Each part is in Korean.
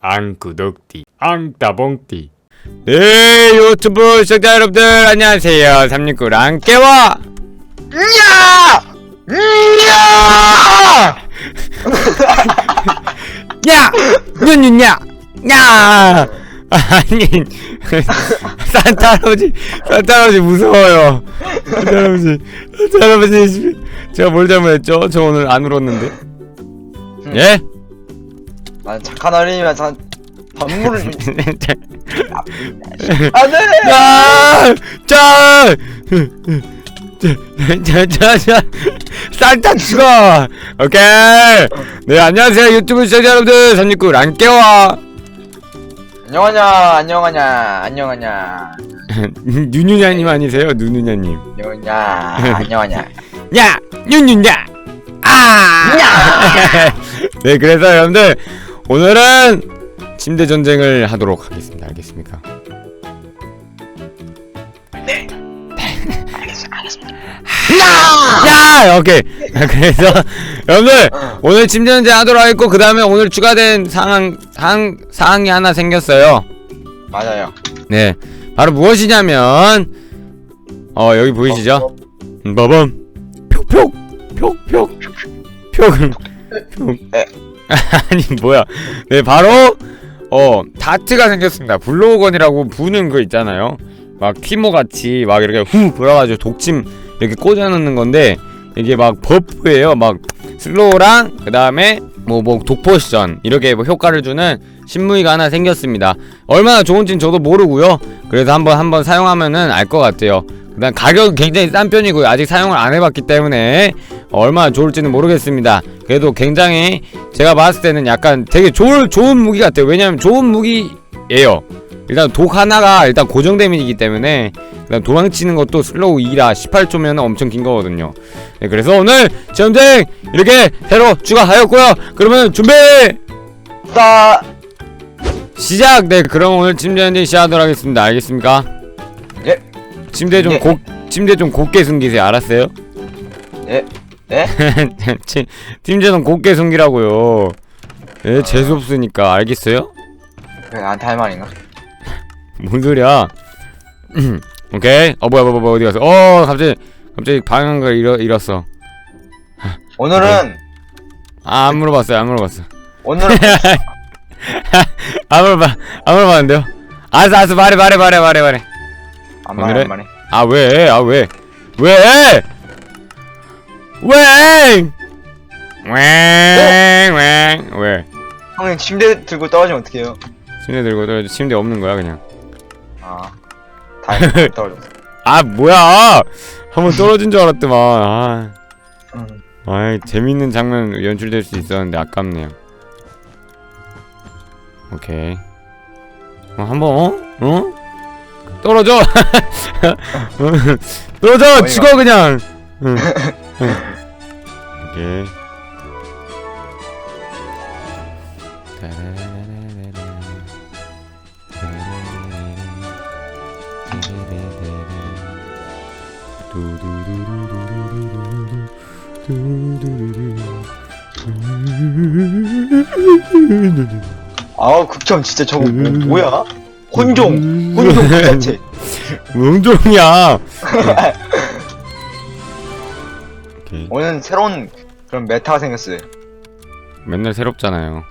앙구독띠 앙따봉띠 네 유튜브 시청자 여러분들 안녕하세요 369 랑깨와 야! 야! 야! 윤윤야! 야! 아니 산타 할아버지 산타 할아버지 무서워요 산타 할아버지 산타 할아버지 제가 뭘 잘못했죠? 저 오늘 안 울었는데 예? 난 착한 어린이면 전 선물을 주- 안 돼! 야! 자! 자, 자, 자, 산타 죽어! 오케이! 네, 안녕하세요, 유튜브 시청자 여러분들, 369 랑깨와 안녕하냐 안녕하냐 안녕하냐 뉴뉴냐님 아니세요? 누누냐님. 안녕하냐 안녕하냐 야! 뉴뉴냐! 아! 네, 그래서 여러분들, 오늘은 침대 전쟁을 하도록 하겠습니다. 알겠습니까? 야! 오케이. 그래서 여러분들 오늘 침대 전쟁 하도록 하겠고 그 다음에 오늘 추가된 상황 상 사항이 하나 생겼어요. 맞아요 네, 바로 무엇이냐면 어 여기 보이시죠? 음, 봐밤 표표 표 표 표. 에. 아니 뭐야? 네 바로 어 다트가 생겼습니다. 블로우건이라고 부는 거 있잖아요. 막 티모 같이 막 이렇게 후 불어가지고 독침 이렇게 꽂아놓는 건데 이게 막 버프예요. 막 슬로우랑 그 다음에 뭐 뭐 독포션 이렇게 뭐 효과를 주는 신무기가 하나 생겼습니다. 얼마나 좋은지는 저도 모르고요. 그래서 한번 한번 사용하면은 알 것 같아요. 그다음 가격은 굉장히 싼 편이고요. 아직 사용을 안 해봤기 때문에 얼마나 좋을지는 모르겠습니다. 그래도 굉장히 제가 봤을 때는 약간 되게 좋을 좋은 무기 같아요. 왜냐면 좋은 무기예요. 일단 독 하나가 일단 고정 데미지이기 때문에 일단 도망치는 것도 슬로우 2라 18초면 엄청 긴 거거든요. 네, 그래서 오늘 전쟁 이렇게 새로 추가하였고요. 그러면 준비 싸 시작. 네, 그럼 오늘 침대 전쟁 시작하도록 하겠습니다. 알겠습니까? 예. 침대 좀 예. 곱 침대 좀 곱게 숨기세요. 알았어요? 예? 침대 좀 곱게 숨기라고요. 예, 재수 없으니까 알겠어요? 그게 나한테 할 말인가? 뭔 소리야? 오케이. 어 뭐야 뭐야 뭐야 어디 갔어? 어 갑자기 갑자기 방향을 잃어 잃었어. 오늘은 아, 안 물어봤어요. 안 물어봤어. 오늘은 안 물어봐. 안 물어봤는데요. 알았어 알았어 말해 말해 말해 말해 말해. 안 말해 오늘은- 안 말해 아 왜? 아 왜? 왜? 왜? 왜? 왜? 형님 침대 들고 떨어지면 어떡해요? 침대 들고 떨어져 침대 없는 거야 그냥. 아 다행히 떨어졌어 아 뭐야? 한번 떨어진 줄 알았더만. 아, 음. 아이 재밌는 장면 연출될 수 있었는데 아깝네요. 오케이. 어, 한번 어? 어? 떨어져. 떨어져 어이가. 죽어 그냥. 응. 응. 오케이. 아우 극혐 진짜 저거 뭐, 뭐야? 혼종 혼종 그 자체 용종이야. 오케이. 오늘 새로운 그런 메타가 생겼어요 맨날 새롭잖아요.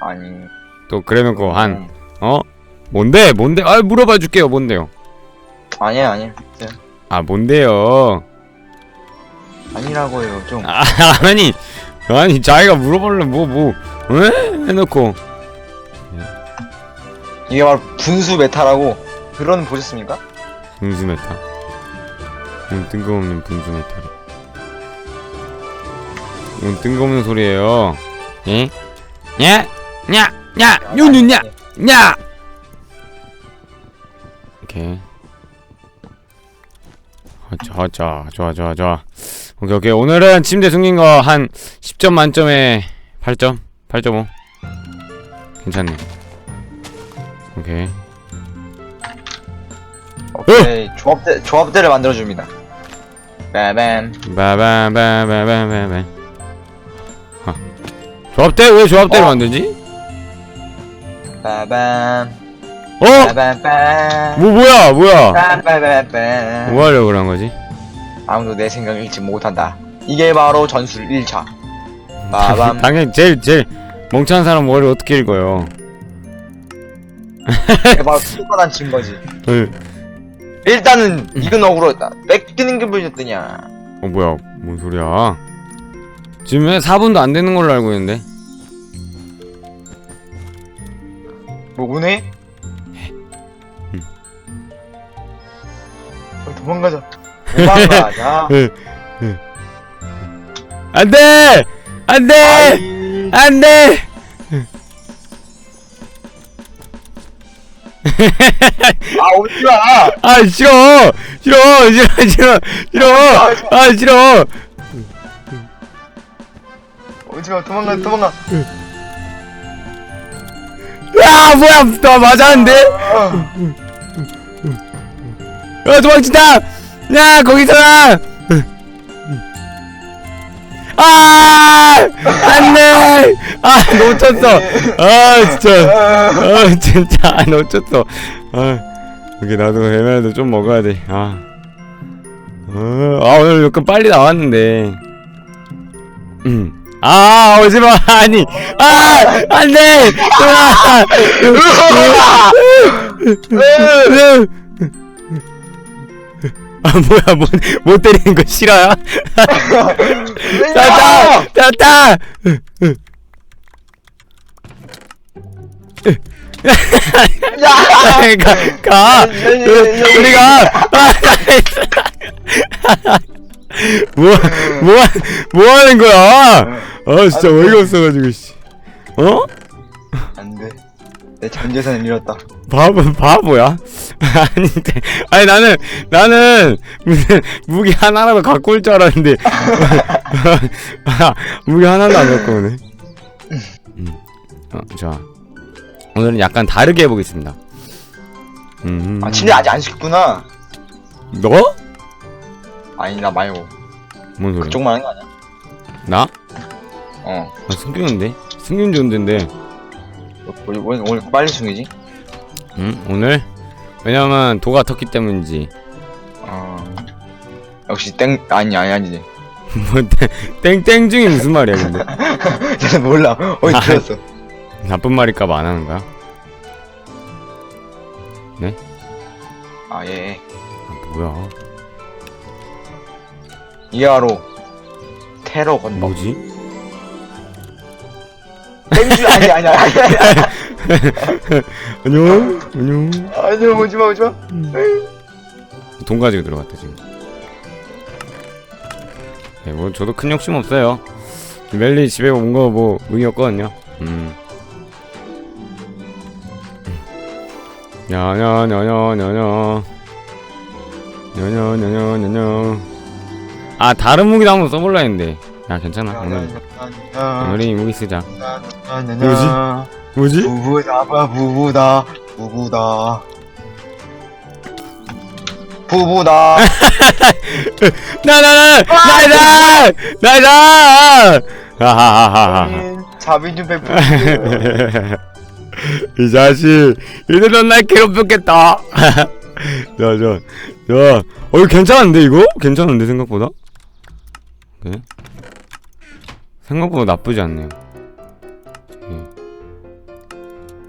아니 또 그래놓고 한 음, 어? 뭔데? 뭔데? 아 물어봐 줄게요. 뭔데요? 아니에요 아니에요 진짜 아 뭔데요? 아니라고요 좀 아 아니 아니 자기가 물어볼래 뭐뭐 에? 해놓고 이게 바로 분수 메타라고 그런 보셨습니까? 분수 메타. 음, 뜬금없는 분수 메타래. 뭔 뜬금없는 소리예요? 예? 야? 야? 야? 윤윤 야? 야! 오케이. 허자 허자 좋아 좋아 좋아. 오케이 오케이 오늘은 침대 숨긴 거 한 10점 만점에 8점? 8.5 괜찮네. 오케이. 오케이 조합대 조합대를 만들어 줍니다. 빠밤 바바바바바바바. 어. 조합대? 왜 조합대를 어. 만들지? 빠밤. 어? 빠밤빰 뭐 뭐야 뭐야? 빰빰빰빰 뭐 하려고 그런 거지? 아무도 내 생각을 읽지 못한다. 이게 바로 전술 1차. 빠밤. 당연히 제일 제일 멍청한 사람 머리를 어떻게 읽어요? 이게 바로 손바닥 친 거지. 어, 일단은 이건 억울하다 뺏기는 게 보였더냐? 어 뭐야? 뭔 소리야 지금 4분도 안 되는 걸로 알고 있는데. 뭐구네? 음. 어, 도망가자. 도망가자. 안돼! 안돼! 아이, 안돼! 아 오지마! 아 싫어! 싫어! 싫어! 싫어! 싫어! 아 싫어 오지마 도망가 도망가. 아 뭐야 나 맞았는데? 아, 야 도망친다! 야 거기서라! 아 안돼! 아 놓쳤어. 아 진짜. 아 진짜. 아, 놓쳤어. 아 이게 나도 에메랄드 좀 먹어야 돼아. 아, 아 오늘 약간 빨리 나왔는데. 음. 아 오지마 아니. 아 안돼! 아, 아 뭐야 못, 못 때리는 거 싫어요? 땄다 땄다 야! 가가. 우리가 뭐 뭐 뭐 하는 거야? 아 진짜 어이가 없어가지고 씨. 어? 안 돼 내 전재산을 잃었다 바보 바보야? 아닌데 아니 나는 나는 무슨 무기 하나라도 갖고 올 줄 알았는데 무기 하나도 안 갖고 오네. 음. 어, 자 오늘은 약간 다르게 해보겠습니다. 음. 아 침대 아직 안 식구나 너? 아니 나 말고 뭔 소리야? 그쪽만 하는 거 아니야? 나? 어 아, 숨기는데? 숨김 존재인데. 오늘, 오늘, 오늘 빨리 숨기지? 응? 오늘? 왜냐면 도가 텄기 때문이지. 어 역시 땡 아니 아니 아니지 뭐 땡, 땡땡중이 무슨 말이야 근데? 나는 몰라 어디 아. 들었어 나쁜 말일까봐 안 하는 거야? 아예 아, 뭐야? 이하로 테러 건너 뭐지? 땡주 아니 아니 아니 안녕? 안녕? 아니 오지 마 오지 마 돈 가지고 들어갔다 지금. 네, 뭐 저도 큰 욕심 없어요. 멜리 집에 온 거 뭐 의미 없거든요. 음. 야냐냐냐냐냐 냐 냐냐냐냐냐 아 다른 무기도 한번 써볼라 했는데. 야 괜찮아. 오늘 이 무기 쓰자. 뭐지? 뭐지? 부부다 부부다 부부다. 부부다. 나나나 나이다 나이다 하하하하 자비 좀 베풀 이 자식 이대로 날 괴롭혔겠다. 자자자 어 이거 괜찮은데 이거? 괜찮은데 생각보다? 네? 생각보다 나쁘지 않네요 예.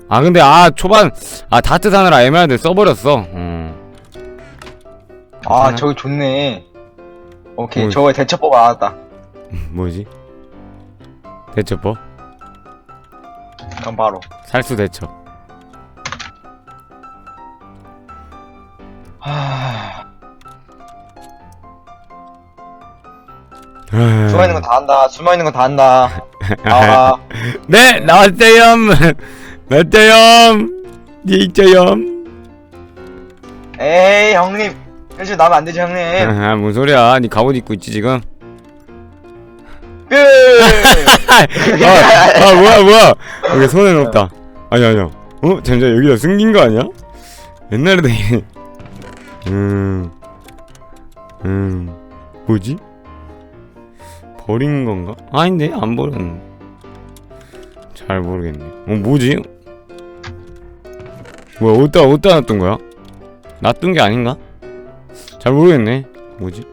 아 근데 아 초반 아 다트 사느라 에메랄드 써버렸어 어. 아 저기 좋네 오케이 뭐- 저거에 대처법 알았다 뭐지? 대처법? 그럼 바로 살수 대처 하... 숨어 있는 건 다 한다 숨어 있는 건 다 한다 아 네 나왔어요 나왔어요 니 있죠요 에이 형님 사실 나면 안 되지 형님 아, 뭔 소리야? 니 갑옷 입고 있지 지금? 끝 아, 아 뭐야 뭐야? 여기 손에는 없다. 아니 아니야. 어? 잠시만 여기다 숨긴 거 아니야? 옛날에도 이- 음, 음, 뭐지? 버린 건가? 아닌데 안 버렸네. 잘 모르겠네. 어 뭐지? 뭐야 어디다 어디다 놨던 거야? 놔둔 게 아닌가? 잘 모르겠네 뭐지?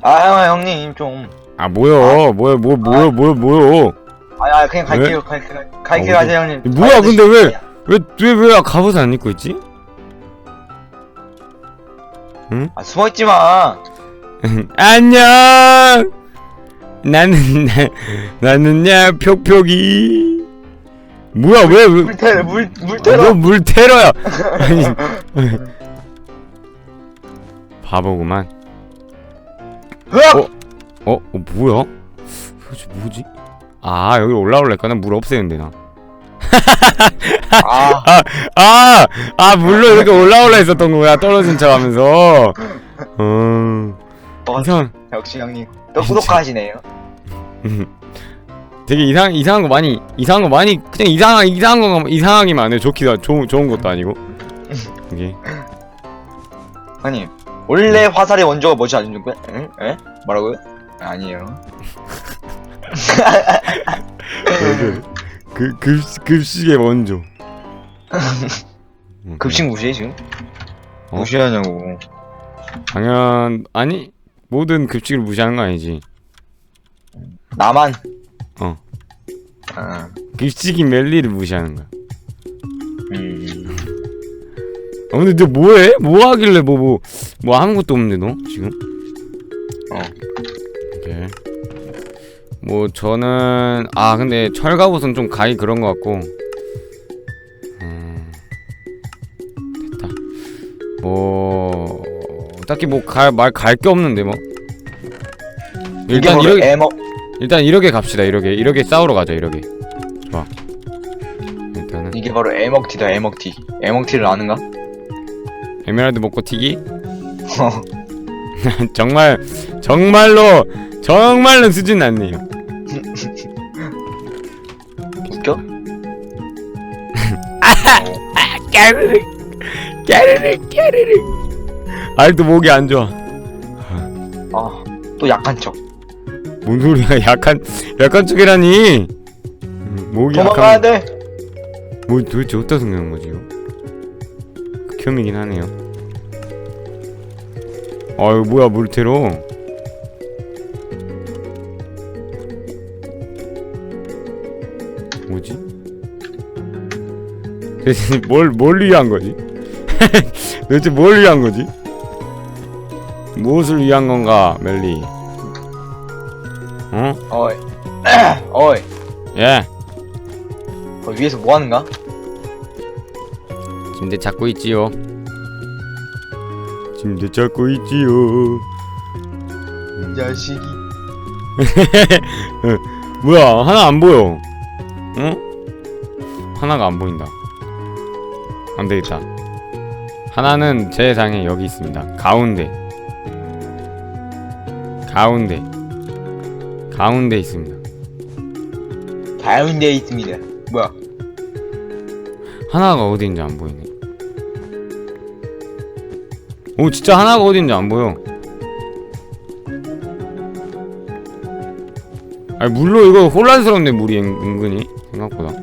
아 형님 좀 아 뭐야 뭐야 뭐 뭐야 뭐야 뭐야 아, 아 그냥 갈게요 갈, 갈, 갈게요 어, 가세요 형님 뭐야, 아, 근데 왜- 왜왜왜 갑옷 안 입고 있지? 아 숨어 있지 마 안녕 나는 나, 나는야 표표기 뭐야 왜 왜 물테러 물뭐 물테러 물테러야 아니 바보구만 으악! 어? 어? 어 뭐야? 도대체 뭐지? 아 여기 올라올랄까? 나물 없애는데 나아 아! 아 물로 이렇게 올라올라 있었던 거야 떨어진 척 하면서 어... 어, 이상 역시 형님 또 구독하시네요 음. 되게 이상 이상한 거 많이 이상한 거 많이 그냥 이상 이상한 거 이상하기만 해 좋기도 좋은 좋은 것도 아니고 이게 형님 원래 화살의 원조가 뭐지 거야? 응? 에? 뭐라고요? 아니에요 그 급, 급식의 원조 음, 급식 무시해 지금? 어? 무시하냐고 당연 아니 모든 급식을 무시하는 거 아니지 나만 어. 아, 급식이 멜리를 무시하는 거야 음. 아 근데 너 뭐해? 뭐 하길래 뭐 뭐 뭐 아무것도 없는데 너 지금? 어. 오케이. 뭐 저는 아 근데 철갑옷은 좀 가기 그런 것 같고. 음 됐다. 뭐 딱히 뭐말갈 게 없는데 뭐. 일단 이렇게 에머 일단 이렇게 갑시다 이렇게 이렇게 싸우러 가자 이렇게. 좋아. 일단은 이게 바로 에먹티다 에먹티 에먹티를 아는가? 에메랄드 먹고 튀기. 정말 정말로 정말로 수준 낮네요. 웃겨? 까르르 까르르 까르르. 아직도 목이 안 좋아. 아 또 약한 척 뭔 소리야? 약한 약한 쪽이라니. 음, 목이 도망가야 약한. 돼 뭐 도대체 어디다 숨겨놓은 거지 이거? 극혐이긴 하네요. 아유 뭐야 물테로. 뭐지? 대체 뭘 뭘 위한 거지? 도대체 뭘 위한 거지? 무엇을 위한 건가 멜리? 어? 어이 어이 예. 거 위에서 뭐 하는가? 침대 찾고 있지요. 침대 찾고 있지요. 이 자식이 뭐야 하나 안 보여. 어? 하나가 안 보인다. 안 되겠다. 하나는 제 상에 여기 있습니다. 가운데. 가운데. 가운데 있습니다. 가운데에 있습니다 뭐야 하나가 어디인지 안 보이네. 오 진짜 하나가 어디인지 안 보여. 아니 물로 이거 혼란스럽네 물이 은, 은근히 생각보다.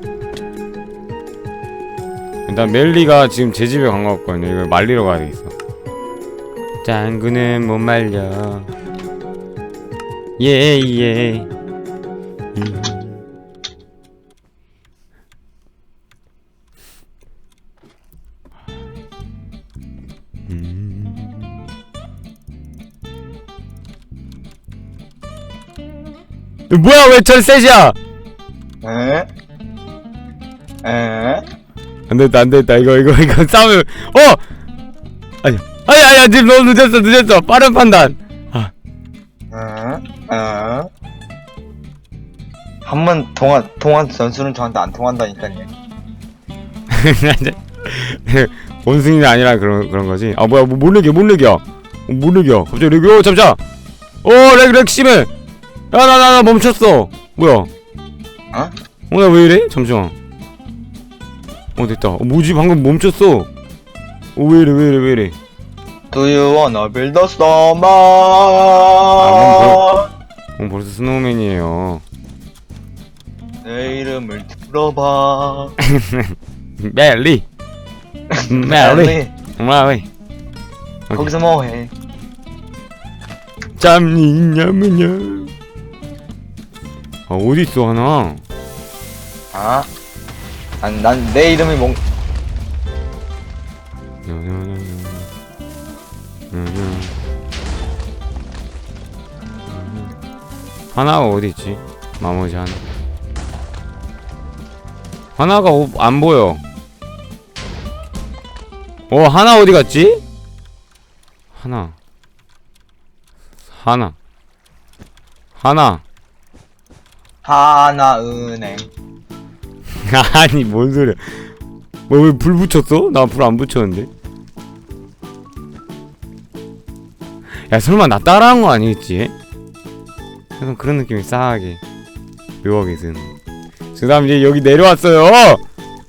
일단 멜리가 지금 제 집에 간 것 같거든요. 이걸 말리러 가야 되겠어. 짱구는 못 말려. 예예. 음. 뭐야 왜 절셋이야? 에? 에? 안됐다 안됐다 이거 이거 이거 싸우면 어! 아니 아니 아니 지금 너무 늦었어 늦었어 빠른 판단 한번 통한 선수는 저한테 안 통한다니까요. 원숭이는 아니라 그런 그런 거지? 아 뭐야 뭐 몰래기야 몰래기야 어, 몰래기야 갑자기 렉 어, 잠자! 어렉렉 심해 야나 나 나 멈췄어! 뭐야? 어? 어나 왜 이래? 잠시만. 어 됐다. 어, 뭐지? 방금 멈췄어! 어왜 이래 왜 이래 왜 이래? Do you wanna build a snowman? 아, 어 벌써 스노우맨이에요 내 이름을 들어봐 멜리 멜리 멜리 거기서 뭐해 짬이 있냐면요 아 어딨어 하나 아? 난내 이름이 뭔 하나가 어디 있지? 나머지 하나. 하나가 오- 안 보여. 어 하나 어디 갔지? 하나. 하나. 하나. 하나은행 아니 뭔 소리야? 뭐 왜 불 붙였어? 나 불 안 붙였는데. 야 설마 나 따라한 거 아니겠지? 약간 그런 느낌이 싸하게 묘하게 드는. 그 다음 이제 여기 내려왔어요.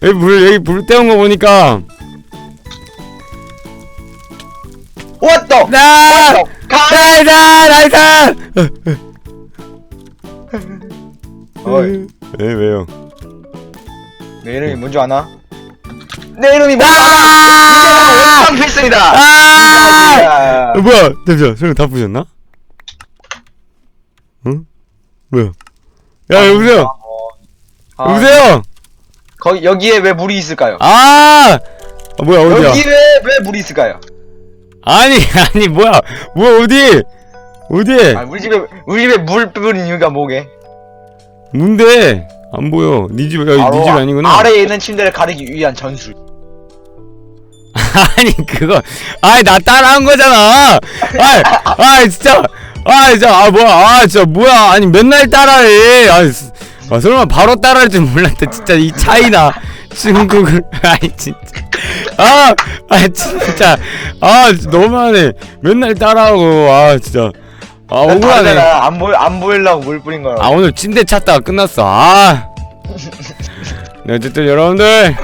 여기 불 여기 불 때운 거 보니까 왔다 나 왔다 가 나이스 나이스. 어이 네 왜요? 내 이름이 뭔지 아나? 내 이름이 뭔지 알아 아! 필승이다 아! 야. 어, 뭐야? 잠시만, 설마 다 부셨나? 응? 뭐야? 야, 여보세요? 아, 여보세요? 거기 여기에 왜 물이 있을까요? 아! 아, 뭐야, 어디야? 여기에 왜 물이 있을까요? 아니, 아니, 뭐야? 뭐야, 어디? 어디? 아, 우리 집에 우리 집에 물 뿌린 이유가 뭐게? 뭔데? 안 보여. 니 집, 야, 바로 니집 아니구나. 아래에 있는 침대를 가리기 위한 전술. 아니, 그거. 아이, 나 따라한 거잖아! 아이, 아이, 진짜. 아, 진짜. 아, 뭐야. 아, 진짜, 뭐야. 아니, 맨날 따라해. 아, 스- 아 설마 바로 따라할 줄 몰랐다. 진짜, 이 차이나. 중국을. 아이, 진짜. 아, 아, 진짜. 아, 너무하네. 맨날 따라하고. 아, 진짜. 아, 억울하네. 다르잖아. 안 보여 안 보이려고 물 뿌린 거야. 아 오늘 침대 찾다가 끝났어 아 네, 어쨌든 여러분들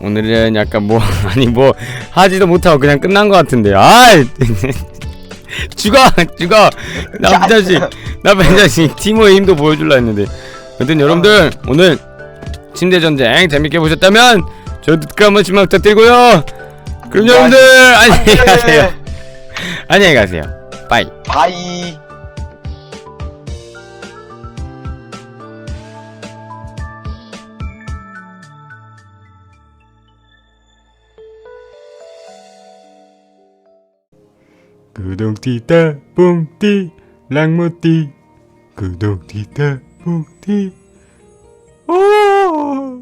오늘은 약간 뭐 아니 뭐 하지도 못하고 그냥 끝난 것 같은데 아 죽어 죽어 나쁜 자식. 나쁜 자식. 티모의 힘도 보여줄라 했는데. 어쨌든 여러분들 오늘 침대 전쟁 재밌게 보셨다면 저도 한 번씩만 부탁드리고요. 그럼 여러분들 안녕히 가세요. 안녕히 가세요. 빠이. 바이. 구동티다 뽕띠 랑무띠. 구동티다 뽕띠. 오